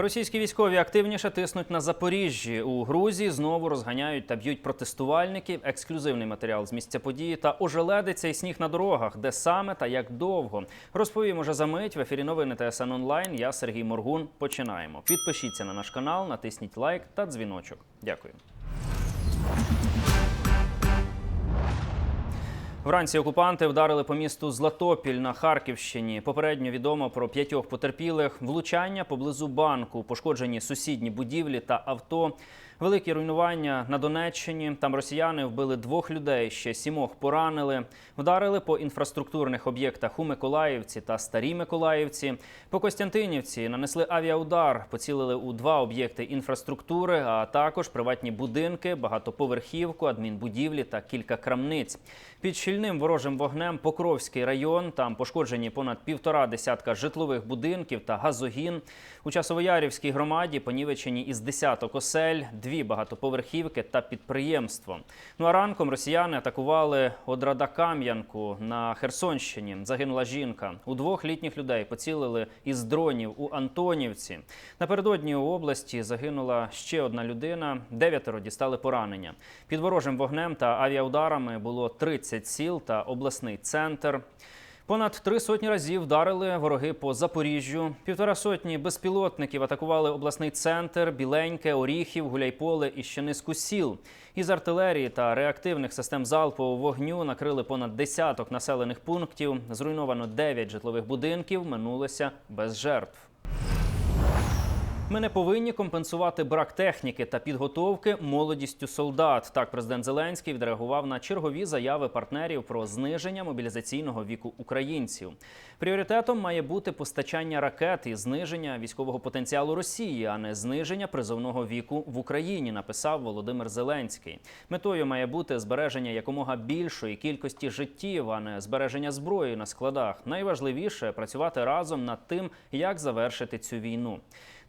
Російські військові активніше тиснуть на Запоріжжі. У Грузії знову розганяють та б'ють протестувальників. Ексклюзивний матеріал з місця події та ожеледиться і сніг на дорогах, де саме та як довго. Розповім уже за мить в ефірі новини ТСН онлайн. Я Сергій Моргун. Починаємо. Підпишіться на наш канал, натисніть лайк та дзвіночок. Дякую. Вранці окупанти вдарили по місту Златопіль на Харківщині. Попередньо відомо про п'ятьох потерпілих, влучання поблизу банку, пошкоджені сусідні будівлі та авто. Великі руйнування на Донеччині. Там росіяни вбили двох людей, ще сімох поранили. Вдарили по інфраструктурних об'єктах у Миколаївці та Старій Миколаївці. По Костянтинівці нанесли авіаудар, поцілили у два об'єкти інфраструктури, а також приватні будинки, багатоповерхівку, адмінбудівлі та кілька крамниць. Під щільним ворожим вогнем Покровський район. Там пошкоджені понад півтора десятка житлових будинків та газогін. У Часовоярівській громаді понівечені із десяток осель, дві багатоповерхівки та підприємство. Ну а ранком росіяни атакували Одрада-Кам'янку на Херсонщині. Загинула жінка. У двох літніх людей поцілили із дронів у Антонівці. Напередодні у області загинула ще одна людина. Дев'ятеро дістали поранення. Під ворожим вогнем та авіаударами було 30 сіл та обласний центр. Понад три сотні разів вдарили вороги по Запоріжжю. Півтора сотні безпілотників атакували обласний центр, Біленьке, Оріхів, Гуляйполе і ще низку сіл. Із артилерії та реактивних систем залпового вогню накрили понад десяток населених пунктів. Зруйновано 9 житлових будинків. Минулося без жертв. Ми не повинні компенсувати брак техніки та підготовки молодістю солдат. Так, президент Зеленський відреагував на чергові заяви партнерів про зниження мобілізаційного віку українців. Пріоритетом має бути постачання ракет і зниження військового потенціалу Росії, а не зниження призовного віку в Україні. Написав Володимир Зеленський. Метою має бути збереження якомога більшої кількості життів, а не збереження зброї на складах. Найважливіше працювати разом над тим, як завершити цю війну.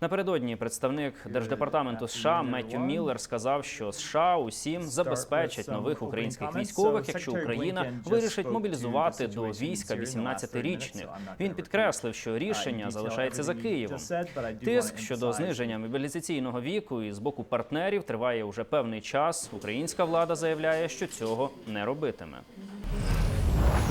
Напередодні представник держдепартаменту США Меттю Міллер сказав, що США усім забезпечать нових українських військових, якщо Україна вирішить мобілізувати до війська 18-річних. Він підкреслив, що рішення залишається за Києвом. Тиск щодо зниження мобілізаційного віку і з боку партнерів триває уже певний час. Українська влада заявляє, що цього не робитиме.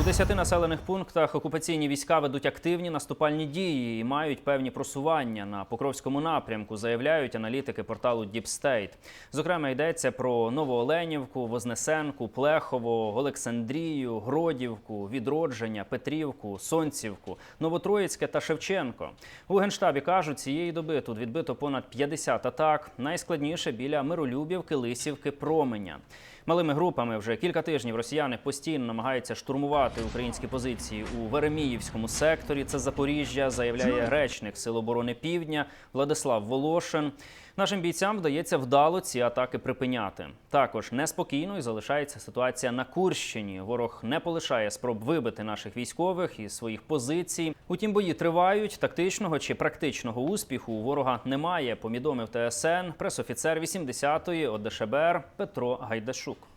У десяти населених пунктах окупаційні війська ведуть активні наступальні дії і мають певні просування на Покровському напрямку, заявляють аналітики порталу State. Зокрема, йдеться про Новооленівку, Вознесенку, Плехово, Олександрію, Гродівку, Відродження, Петрівку, Сонцівку, Новотроїцьке та Шевченко. У генштабі кажуть, цієї доби тут відбито понад 50 атак. Найскладніше біля Миролюбівки, Лисівки, Променя. Малими групами вже кілька тижнів росіяни постійно намагаються штурмувати українські позиції у Вереміївському секторі. Це Запоріжжя, заявляє речник Сил оборони Півдня Владислав Волошин. Нашим бійцям вдається вдало ці атаки припиняти. Також неспокійною залишається ситуація на Курщині. Ворог не полишає спроб вибити наших військових із своїх позицій. Утім, бої тривають. Тактичного чи практичного успіху у ворога немає. Повідомив ТСН пресофіцер 80-ї ОДШБР Петро Гайдашук.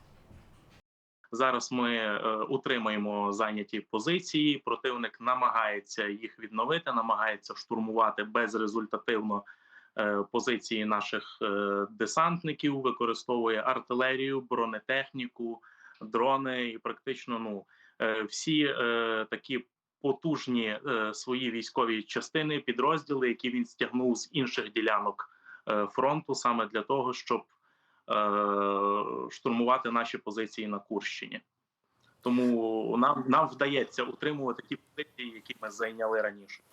Зараз ми е, утримаємо зайняті позиції. Противник намагається їх відновити, намагається штурмувати безрезультативно е, позиції наших е, десантників, використовує артилерію, бронетехніку, дрони і практично ну всі такі потужні е, свої військові частини, підрозділи, які він стягнув з інших ділянок е, фронту, саме для того, щоб штурмувати наші позиції на Курщині. Тому нам, нам вдається утримувати ті позиції, які ми зайняли раніше.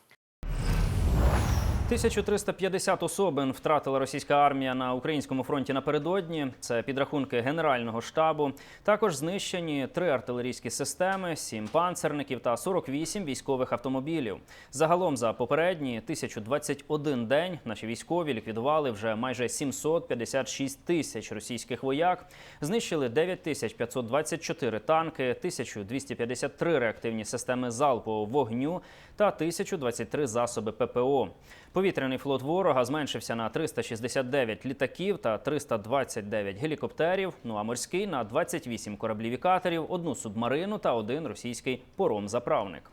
1350 особин втратила російська армія на українському фронті напередодні. Це підрахунки Генерального штабу. Також знищені три артилерійські системи, сім панцерників та 48 військових автомобілів. Загалом за попередні 1021 день наші військові ліквідували вже майже 756 тисяч російських вояк. Знищили 9524 танки, 1253 реактивні системи залпового вогню та 1023 засоби ППО. Повітряний флот ворога зменшився на 369 літаків та 329 гелікоптерів. Ну а морський на 28 кораблів і катерів, одну субмарину та один російський пором-заправник.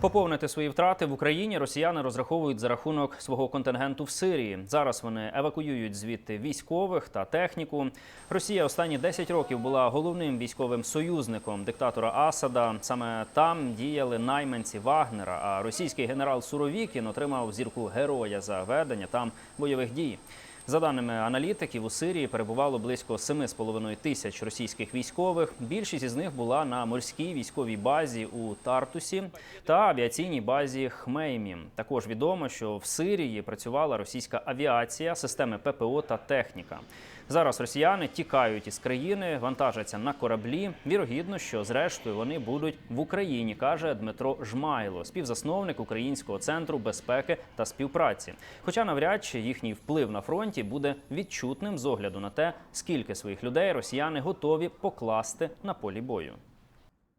Поповнити свої втрати в Україні росіяни розраховують за рахунок свого контингенту в Сирії. Зараз вони евакуюють звідти військових та техніку. Росія останні 10 років була головним військовим союзником диктатора Асада. Саме там діяли найманці Вагнера. А російський генерал Суровікін отримав зірку героя за ведення там бойових дій. За даними аналітиків, у Сирії перебувало близько 7,5 тисяч російських військових. Більшість із них була на морській військовій базі у Тартусі та авіаційній базі Хмеймі. Також відомо, що в Сирії працювала російська авіація, системи ППО та техніка. Зараз росіяни тікають із країни, вантажаться на кораблі. Вірогідно, що зрештою вони будуть в Україні, каже Дмитро Жмайло, співзасновник Українського центру безпеки та співпраці. Хоча навряд чи їхній вплив на фронті буде відчутним з огляду на те, скільки своїх людей росіяни готові покласти на полі бою.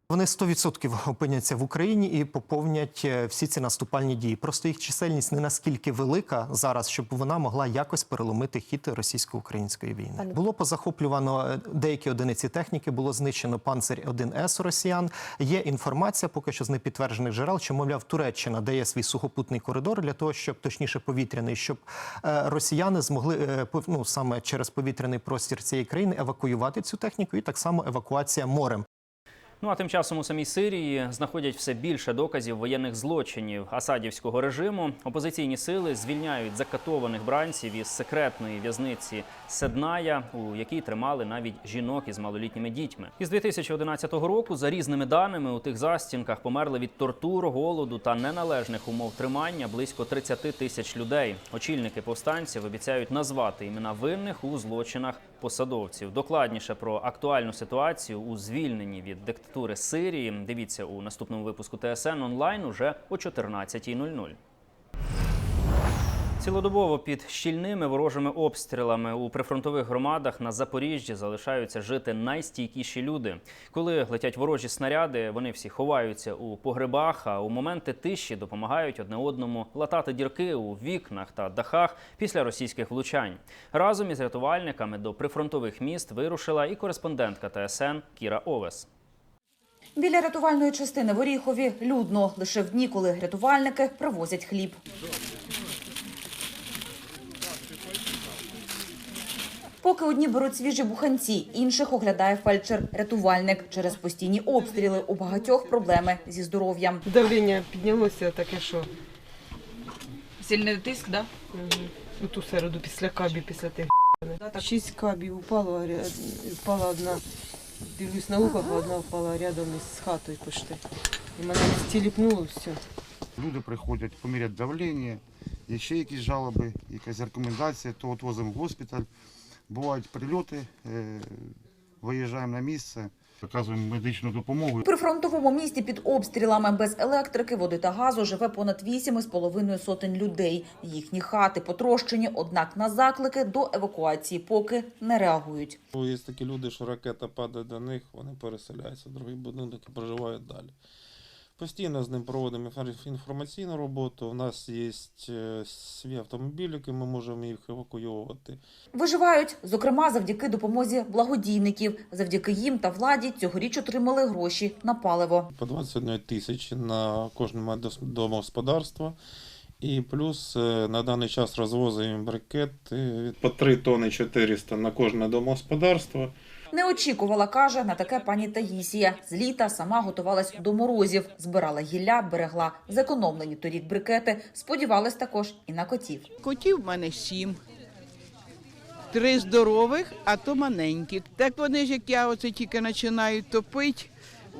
Вони 100% опиняться в Україні і поповнять е, всі ці наступальні дії. Просто їх чисельність не наскільки велика зараз, щоб вона могла якось переломити хід російсько-української війни. Було позахоплювано е, деякі одиниці техніки, було знищено панцир 1 С росіян. Є інформація, поки що з непідтверджених джерел, що мовляв Туреччина дає свій сухопутний коридор для того, щоб точніше повітряний, щоб е, росіяни змогли ну, саме через повітряний простір цієї країни евакуювати цю техніку, і так само евакуація морем. Ну а тим часом у самій Сирії знаходять все більше доказів воєнних злочинів асадівського режиму. Опозиційні сили звільняють закатованих бранців із секретної в'язниці Седная, у якій тримали навіть жінок із малолітніми дітьми. Із 2011 року, за різними даними, у тих застінках померли від тортур, голоду та неналежних умов тримання близько 30 тисяч людей. Очільники повстанців обіцяють назвати імена винних у злочинах посадовців. Докладніше про актуальну ситуацію у звільненні від диктатури Сирії. Дивіться у наступному випуску ТСН онлайн уже о 14.00. Цілодобово під щільними ворожими обстрілами у прифронтових громадах на Запоріжжі залишаються жити найстійкіші люди. Коли летять ворожі снаряди, вони всі ховаються у погребах, а у моменти тиші допомагають одне одному латати дірки у вікнах та дахах після російських влучань. Разом із рятувальниками до прифронтових міст вирушила і кореспондентка ТСН Кіра Овес. Біля рятувальної частини в Оріхові людно лише в дні, коли рятувальники привозять хліб. Поки одні беруть свіжі буханці, інших оглядає фельдшер-рятувальник. Через постійні обстріли у багатьох проблеми зі здоров'ям. Давлення піднялося таке, що Сильний тиск, да? у ту середу після кабі, після тих шість кабів упало, впала одна. Дивлюсь на ухо, одна впала рядом із хатою почти. І мене стіліпнуло все. Люди приходять, помірять давлення, є ще якісь жалоби, якась рекомендація, то відвозимо в госпіталь. Бувають прильоти, е, виїжджаємо на місце, оказуємо медичну допомогу. При фронтовому місті під обстрілами без електрики, води та газу живе понад 8,5 сотень людей. Їхні хати потрощені, однак на заклики до евакуації поки не реагують. Є такі люди, що ракета падає до них, вони переселяються в другий будинок і проживають далі. Постійно з ним проводимо інфор- інформаційну роботу. У нас є е, свій автомобіль, який ми можемо їх евакуйовувати. Виживають, зокрема, завдяки допомозі благодійників. Завдяки їм та владі цьогоріч отримали гроші на паливо. По 21 тисячі на кожне домогосподарство. І плюс е, на даний час розвозимо брикети по 3 тони 400 на кожне домогосподарство. Не очікувала, каже, на таке пані Таїсія. З літа сама готувалась до морозів, збирала гілля, берегла зекономлені торік брикети. Сподівалась також і на котів. Котів в мене сім. Три здорових, а то маленькі. Так вони ж, як я оце тільки починаю топити,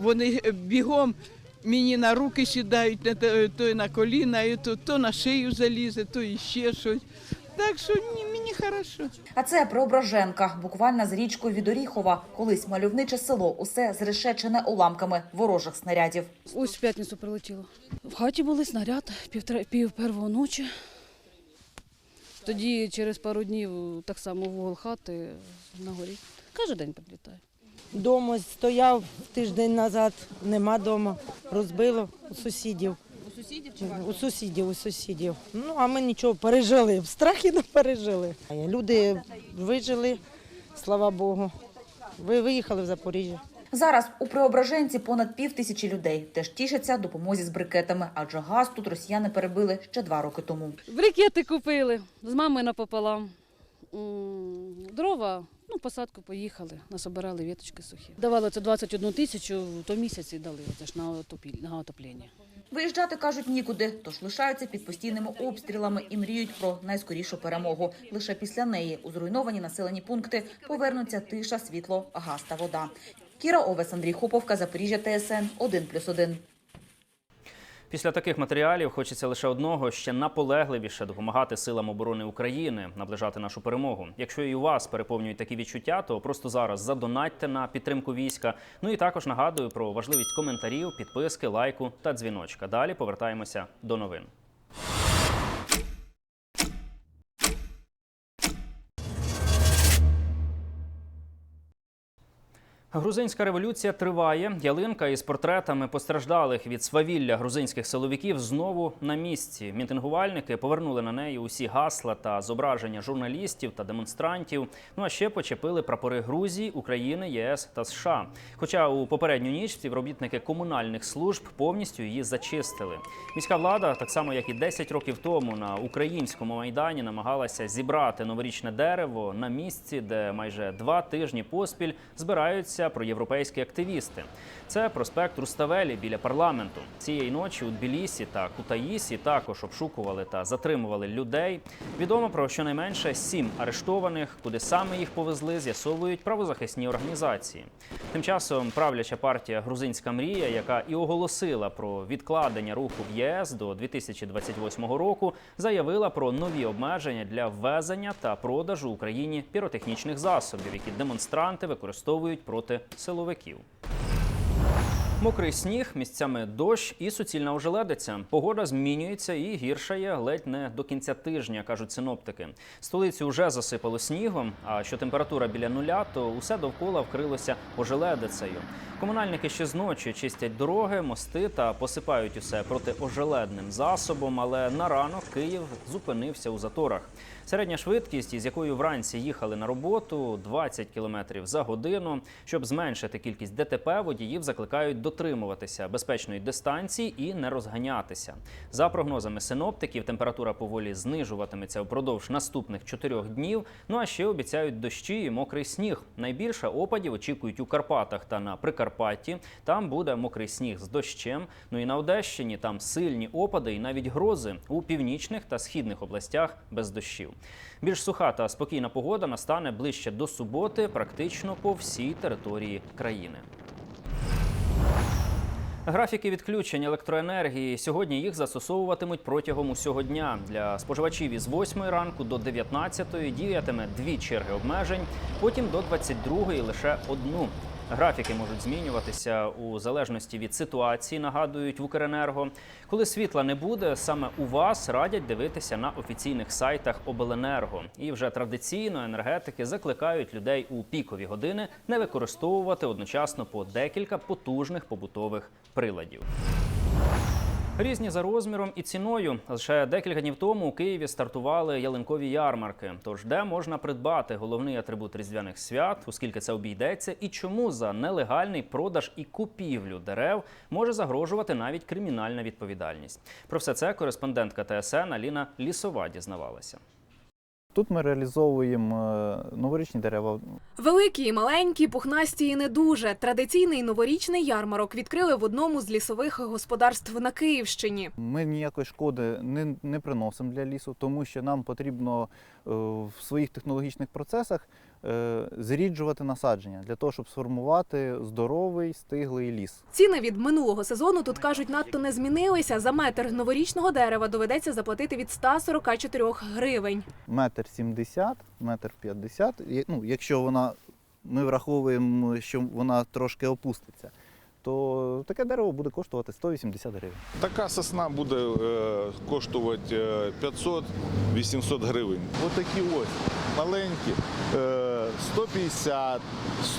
вони бігом мені на руки сідають, то на коліна, то, на шию залізе, то іще щось. Так що ні, мені хорошо. А це Преображенка, буквально з річкою від Оріхова. Колись мальовниче село, усе зрешечене уламками ворожих снарядів. Ось в п'ятницю прилетіло. В хаті були снаряд півтора пів первого ночі. Тоді через пару днів так само вугол хати на горі. Кожен день підлітає. Дома стояв тиждень назад, нема дома, розбило у сусідів. У сусідів У сусідів, у сусідів. Ну, а ми нічого пережили. В страхі не пережили. Люди вижили, слава Богу. Ви виїхали в Запоріжжя. Зараз у Преображенці понад пів тисячі людей теж тішаться допомозі з брикетами, адже газ тут росіяни перебили ще два роки тому. Брикети купили з мамою напополам. Дрова, ну, посадку поїхали, насобирали віточки сухі. Давали це 21 тисячу, то місяці дали це ж на отоплення. Виїжджати кажуть нікуди, тож лишаються під постійними обстрілами і мріють про найскорішу перемогу. Лише після неї у зруйновані населені пункти повернуться тиша, світло, газ та вода. Кіра Овес, Андрій Хоповка, Запоріжжя, ТСН 1+,1. Після таких матеріалів хочеться лише одного ще наполегливіше допомагати силам оборони України наближати нашу перемогу. Якщо і у вас переповнюють такі відчуття, то просто зараз задонатьте на підтримку війська. Ну і також нагадую про важливість коментарів, підписки, лайку та дзвіночка. Далі повертаємося до новин. Грузинська революція триває. Ялинка із портретами постраждалих від свавілля грузинських силовиків знову на місці. Мітингувальники повернули на неї усі гасла та зображення журналістів та демонстрантів. Ну а ще почепили прапори Грузії, України, ЄС та США. Хоча у попередню ніч співробітники комунальних служб повністю її зачистили. Міська влада, так само як і 10 років тому на українському майдані, намагалася зібрати новорічне дерево на місці, де майже два тижні поспіль збираються проєвропейські активісти. Це проспект Руставелі біля парламенту. Цієї ночі у Тбілісі та Кутаїсі також обшукували та затримували людей. Відомо про щонайменше сім арештованих, куди саме їх повезли, з'ясовують правозахисні організації. Тим часом правляча партія Грузинська мрія, яка і оголосила про відкладення руху в ЄС до 2028 року, заявила про нові обмеження для ввезення та продажу Україні піротехнічних засобів, які демонстранти використовують проти силовиків. Мокрий сніг, місцями дощ і суцільна ожеледиця. Погода змінюється і гіршає ледь не до кінця тижня, кажуть синоптики. Столицю вже засипало снігом. А що температура біля нуля, то усе довкола вкрилося ожеледицею. Комунальники ще зночі чистять дороги, мости та посипають усе протиожеледним засобом. Але на ранок Київ зупинився у заторах. Середня швидкість, із якою вранці їхали на роботу, 20 км за годину. Щоб зменшити кількість ДТП, водіїв закликають дотримуватися безпечної дистанції і не розганятися. За прогнозами синоптиків, температура поволі знижуватиметься впродовж наступних чотирьох днів. Ну а ще обіцяють дощі і мокрий сніг. Найбільше опадів очікують у Карпатах та на Прикарпатті. Там буде мокрий сніг з дощем. Ну і на Одещині там сильні опади і навіть грози у північних та східних областях без дощів. Більш суха та спокійна погода настане ближче до суботи, практично по всій території країни. Графіки відключень електроенергії сьогодні їх застосовуватимуть протягом усього дня. Для споживачів із 8 ранку до 19 діятиме дві черги обмежень, потім до 22 лише одну. Графіки можуть змінюватися у залежності від ситуації, нагадують в Укренерго. Коли світла не буде, саме у вас радять дивитися на офіційних сайтах Обленерго. І вже традиційно енергетики закликають людей у пікові години не використовувати одночасно по декілька потужних побутових приладів. Різні за розміром і ціною. Лише декілька днів тому у Києві стартували ялинкові ярмарки. Тож де можна придбати головний атрибут різдвяних свят, оскільки це обійдеться, і чому за нелегальний продаж і купівлю дерев може загрожувати навіть кримінальна відповідальність. Про все це кореспондентка ТСН Аліна Лісова дізнавалася. Тут ми реалізовуємо е, новорічні дерева. Великі і маленькі, пухнасті і не дуже. Традиційний новорічний ярмарок відкрили в одному з лісових господарств на Київщині. Ми ніякої шкоди не, не приносимо для лісу, тому що нам потрібно е, в своїх технологічних процесах зріджувати насадження для того, щоб сформувати здоровий стиглий ліс. Ціни від минулого сезону тут кажуть надто не змінилися. За метр новорічного дерева доведеться заплатити від 144 гривень. Метр сімдесят, метр п'ятдесят. І, Ну, якщо вона ми враховуємо, що вона трошки опуститься, то таке дерево буде коштувати 180 гривень. Така сосна буде е, коштувати е, 500-800 гривень. Отакі ось маленькі е, 150,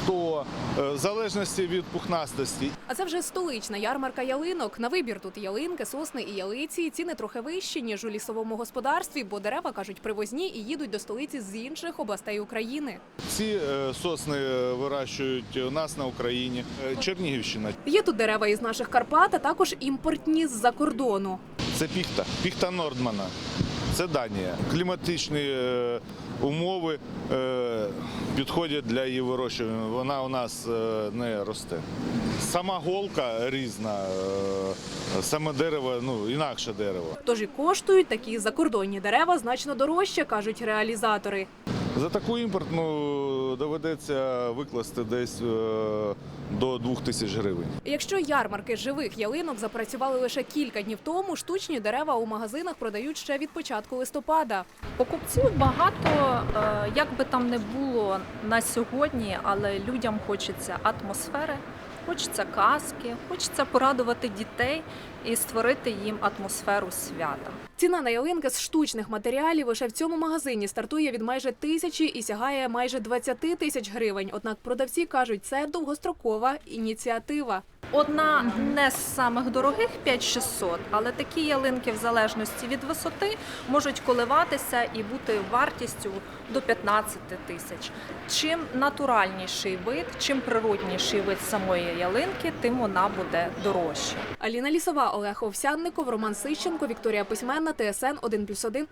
100, е, в залежності від пухнастості. А це вже столична ярмарка ялинок. На вибір тут ялинки, сосни і ялиці. Ціни трохи вищі, ніж у лісовому господарстві, бо дерева кажуть привозні і їдуть до столиці з інших областей України. Ці е, сосни е, вирощують у нас на Україні. Е, Чернігівщина. Є тут дерева із наших Карпат, а також імпортні з-за кордону. Це піхта, піхта Нордмана. Це Данія. Кліматичні е, умови е, підходять для її вирощування. Вона у нас е, не росте. Сама голка різна, е, саме дерево, ну інакше дерево. Тож і коштують такі закордонні дерева значно дорожче, кажуть реалізатори. За таку імпортну доведеться викласти десь е, до 2 тисяч гривень. Якщо ярмарки живих ялинок запрацювали лише кілька днів тому, штучні дерева у магазинах продають ще від початку листопада. Покупців багато, е, як би там не було на сьогодні, але людям хочеться атмосфери, хочеться казки, хочеться порадувати дітей і створити їм атмосферу свята. Ціна на ялинки з штучних матеріалів лише в цьому магазині стартує від майже тисячі і сягає майже 20 тисяч гривень. Однак продавці кажуть, це довгострокова ініціатива. Одна не з самих дорогих 5600, але такі ялинки в залежності від висоти можуть коливатися і бути вартістю до 15 тисяч. Чим натуральніший вид, чим природніший вид самої ялинки, тим вона буде дорожча. Аліна Лісова, Олег Овсянников, Роман Сищенко, Вікторія Письменна, ТСН 1+,1.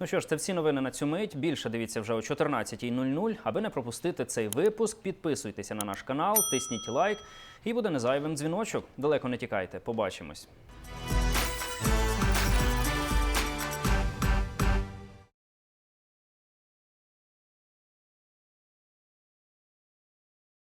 Ну що ж, це всі новини на цю мить. Більше дивіться вже о 14.00. Аби не пропустити цей випуск, підписуйтеся на наш канал, тисніть лайк і буде незайвим дзвіночок. Далеко не тікайте. Побачимось.